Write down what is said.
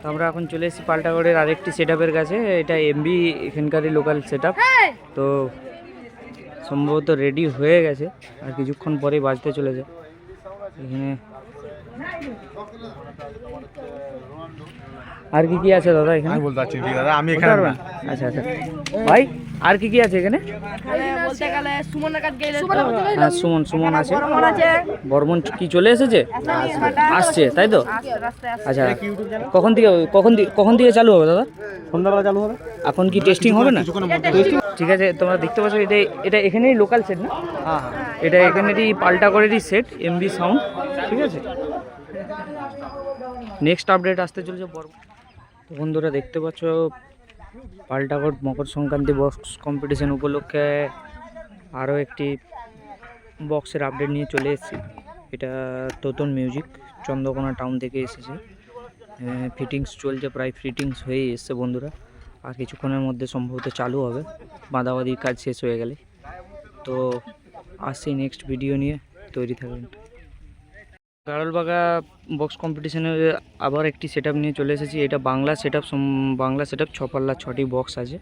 তো আমরা এখন চলে এসেছি পাল্টাগড়ের আরেকটি সেট আপের কাছে। এটা এমবি এখানকারই লোকাল সেট আপ তো সম্ভবত রেডি হয়ে গেছে। আর কিছুক্ষণ পরেই বাজতে চলেছে। এখানে আর কি কি আছে দাদা এখানে? আমি বলতে পারছি না, ঠিক আছে আমি এখানে। আচ্ছা আচ্ছা। ভাই আর কি কি আছে এখানে? বলতে গেলে সুমনের কাছে গেলে হ্যাঁ সুমন সুমন আছে। বর্মন আছে। বর্মন কি চলে এসেছে? আসছে তাই তো? আচ্ছা কখন থেকে কখন কখন থেকে চালু হবে দাদা? সন্ধ্যাবেলা চালু হবে। এখন কি টেস্টিং হবে না? ঠিক আছে তোমরা দেখতে পাচ্ছ এটা এটা এখানেই লোকাল সেট না? হ্যাঁ হ্যাঁ। এটা এখানেরই পাল্টা করেরই সেট এমবি সাউন্ড ঠিক আছে? নেক্সট আপডেট আসতে চলেছে তো বন্ধুরা দেখতে পাচ্ছ পাল্টাগড় মকর সংক্রান্তি বক্স কম্পিটিশন উপলক্ষে আরও একটি বক্সের আপডেট নিয়ে চলে এসেছি। এটা তোতন মিউজিক চন্দ্রকোনা টাউন থেকে এসেছে। ফিটিংস চলছে, প্রায় ফিটিংস হয়েই এসছে বন্ধুরা। আর কিছুক্ষণের মধ্যে সম্ভবত চালু হবে। বাঁধাবাঁধির কাজ শেষ হয়ে গেলে। তো আসছি নেক্সট ভিডিও নিয়ে, তৈরি থাকবেন গাড়লবাগা বক্স কম্পিটিশনে আবার একটি সেট নিয়ে চলে এসেছি। এটা বাংলা সেট বাংলা সেট ছপাল্লা ছটি বক্স আছে।